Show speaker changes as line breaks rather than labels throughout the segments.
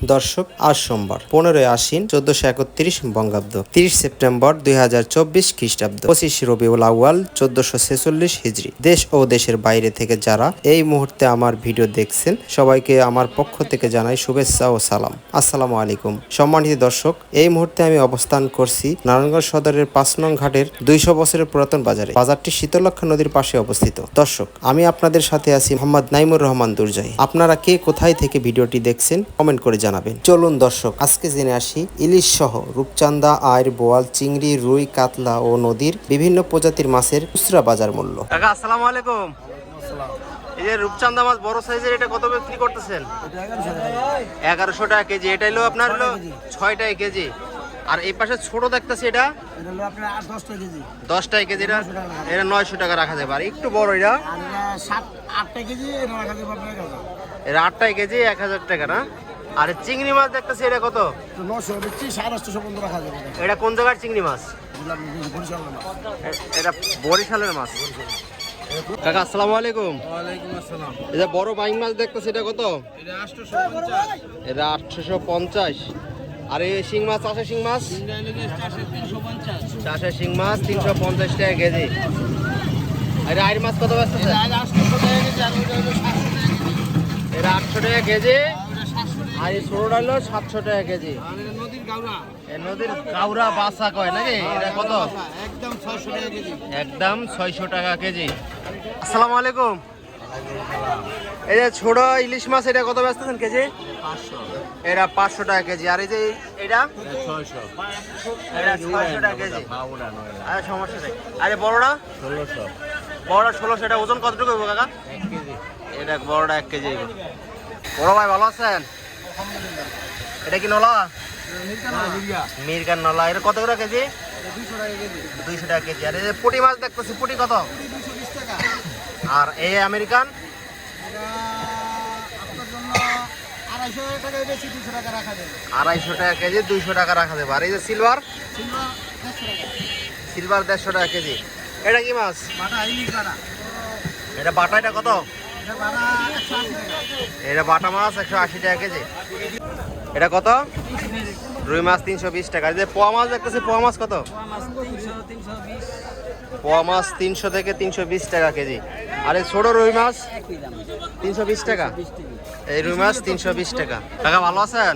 দর্শক, আজ সোমবার, পনেরোই আশ্বিন, চোদ্দশো একত্রিশ বঙ্গাব্দ, তিরিশ সেপ্টেম্বর দুই হাজার চব্বিশ খ্রিস্টাব্দ, পঁচিশ রবিউল আউয়াল, চোদ্দশো ছেচল্লিশ হিজড়ি দেশ ও দেশের বাইরে থেকে যারা এই মুহূর্তে আমার ভিডিও দেখছেন, সবাইকে আমার পক্ষ থেকে জানাই শুভেচ্ছা ও সালাম। আসসালামু আলাইকুম। সম্মানিত দর্শক, এই মুহূর্তে আমি অবস্থান করছি নারায়ণগঞ্জ সদরের পাঁচ নং ঘাটের দুইশো বছরের পুরাতন বাজারে, বাজারটি শীতলক্ষা নদীর পাশে অবস্থিত। দর্শক, আমি আপনাদের সাথে আছি মোহাম্মদ নাইমুর রহমান দুর্জয়। আপনারা কে কোথায় থেকে ভিডিওটি দেখছেন, কমেন্ট করে জানাবেন। চলুন দর্শক আজকে জেনে আসি ইলিশ সহ রূপচান্দা আয়ের বোয়াল চিংড়ি রুই কাতলা ও নদীর বিভিন্ন প্রজাতির মাছের খুচরা বাজার মূল্য। কাকা আসসালামু আলাইকুম। এই যে রূপচান্দা মাছ বড় সাইজের এটা কত বিক্রি করতেছেন? এগারোশো টাকা কেজি এটা হলো আপনার হলো ছয় টাকা কেজি। আর এই পাশে ছোট দেখতেছি এটা?
এটা হলো আপনার আট দশটা কেজি
দশ টাকা কেজি এটা এটা নয়শো টাকা রাখা যাবে। আর একটু বড় এটা?
আর সাত আটটা কেজি এটা
আট টাকা কেজি এক হাজার টাকা না? আর চিংড়ি মাছ দেখতেছি এটা কত?
নশো বেচছি সাড়ে আটশোশো পর্যন্ত রাখা যাবে এটা।
এটা কোন জায়গার চিংড়ি মাছ? এটা বরিশালের মাছ। কাকা আসসালামু আলাইকুম।
ওয়ালাইকুম আসসালাম।
এই বড় বাইং মাছ দেখতেছি এটা কত?
এটা আটশোশো পঞ্চাশ।
এটা আটশোশো পঞ্চাশ। আর এই শিং মাছ চাষের শিং মাছ? চাষের শিং মাছ তিনশো পঞ্চাশ টাকা কেজি। আর এই আইর মাছ কত
টাকা কেজি আর টাকা
এটা আটশো টাকা কেজি। আর এই ছোটটা হলো সাতশো টাকা কেজি।
নদীর গাউরা।
নদীর কাউরা বাসা কয় নাকি? এটা কত?
একদম ছয়শো টাকা কেজি।
একদম ছয়শো টাকা কেজি। আসসালামু আলাইকুম। এই যে ছোট ইলিশ মাছ এটা কত ব্যস্ত কেজি?
পাঁচশো।
এটা পাঁচশো টাকা কেজি। আর এই যে এটা?
ছয়শো।
এটা ছয়শো টাকা কেজি। আরে সমস্যা নেই। আরে বড়টা?
ষোলোশো।
বড়টা ষোলোশো। এটা ওজন কতটুকু কাকা?
এক কেজি।
এটা বড়টা এক কেজি। বড় ভাই ভালো আছেন? এটা কি নলা? মিরকার নলা। এটা কত করে কেজি?
দুশো টাকা কেজি
দুইশো টাকা কেজি। আর এই পুঁটি মাছ দেখতেছি পুঁটি কত? আর এই আমেরিকান?
আড়াইশো টাকা
কেজি দুইশো টাকা রাখা যাবে। আর এই যে সিলভার?
সিলভার দেড়শো টাকা
কেজি। এটা কি মাছ? এটা বাটা এটা কত?
এটা বাটা
মাছ, একশো আশি টাকা কেজি। এটা কত? রুই মাছ তিনশো বিশ টাকা। যে পোয়া মাছ দেখতেছি, পোয়া মাছ কত? পোয়া মাছ তিনশো থেকে তিনশো বিশ টাকা কেজি। আর এই ছোট রুই মাছ তিনশো বিশ টাকা? এই রুই মাছ তিনশো বিশ টাকা। টাকা ভালো আছেন।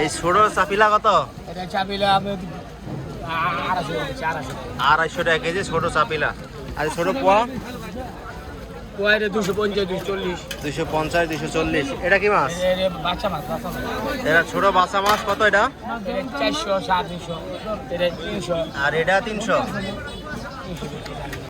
এই ছোট চাপিলা কত?
আড়াইশো
টাকা কেজি ছোট চাপিলা। আর ছোট পোয়া?
কোয়াইরে দুশো পঞ্চাশ দুশো চল্লিশ।
দুশো পঞ্চাশ দুশো চল্লিশ। এটা কি মাছ?
বাচ্চা মাছ
এটা ছোট বাচ্চা মাছ কত এটা?
চারশো সাড়ে তিনশো এটা তিনশো।
আর এটা
তিনশো।